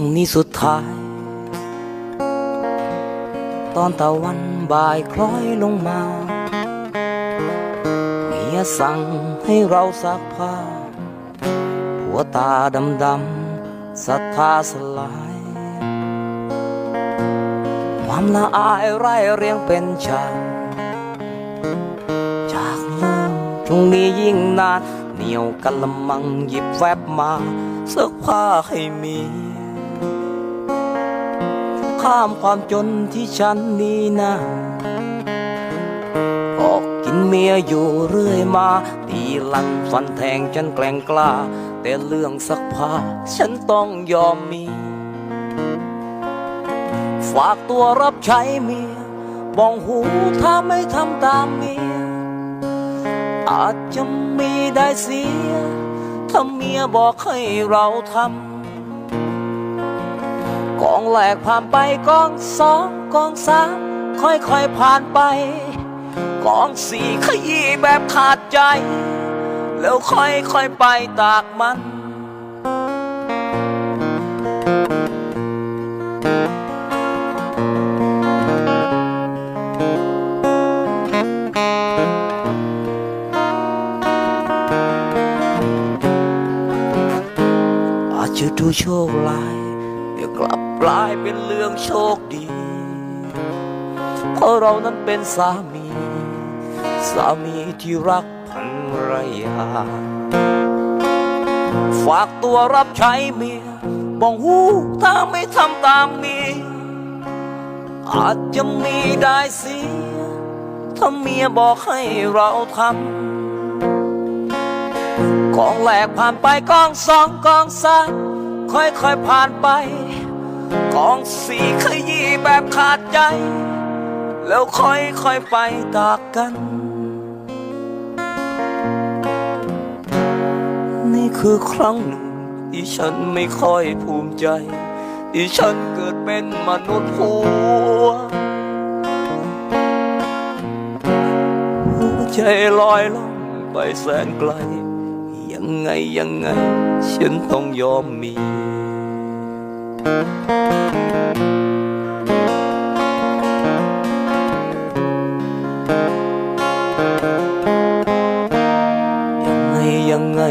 งนี้สุดท้าย ตอนตะวันบ่ายคล้อยลงมาเมียสั่งให้เราซักผ้าหัวตาดำดำๆศรัทธาสลาย ความละอายไร่เรียงเป็นฉากจากเริ่มตรงนี้ยิ่งนานเหนียวกันละมังหยิบแฟบมาซักผ้าให้มี ข้ามความจนที่ฉันนี้นะออกกินเมียอยู่เรื่อยมา ตีลันฟันแทงฉันแกล้งกล้า แต่เรื่องซักผ้าฉันต้องยอมมี ฝากตัวรับใช้เมียบองหูถ้าไม่ทำตามเมีย อาจจะมีได้เสีย ถ้าเมียบอกให้เราทำ องแรกผ่านไปกองสองกองสามค่อยๆผ่านไป กองสี่ขยี้แบบขาดใจ แล้วค่อยๆไปตากมันอาจจะดูโชคร้ายเดี๋ยวกลับ กลายเป็นเรื่องโชคดี เพราะเรานั้นเป็นสามี สามีที่รักภรรยา ฝากตัวรับใช้เมียบอกหูถ้าไม่ทำตามเมียอาจจะมีได้เสียถ้าเมียบอกให้เราทำกองแรกผ่านไปกองสองกองสามค่อยๆผ่านไป กองสี่ขยี้แบบขาดใจ แล้วค่อยๆไปตากกัน นี่คือครั้งหนึ่งที่ฉันไม่ค่อยภูมิใจ ที่ฉันเกิดเป็นมนุษย์หัวหัวใจลอยล่องไปแสนไกล ยังไงยังไง ฉันต้องยอมมี ยังไงยังไง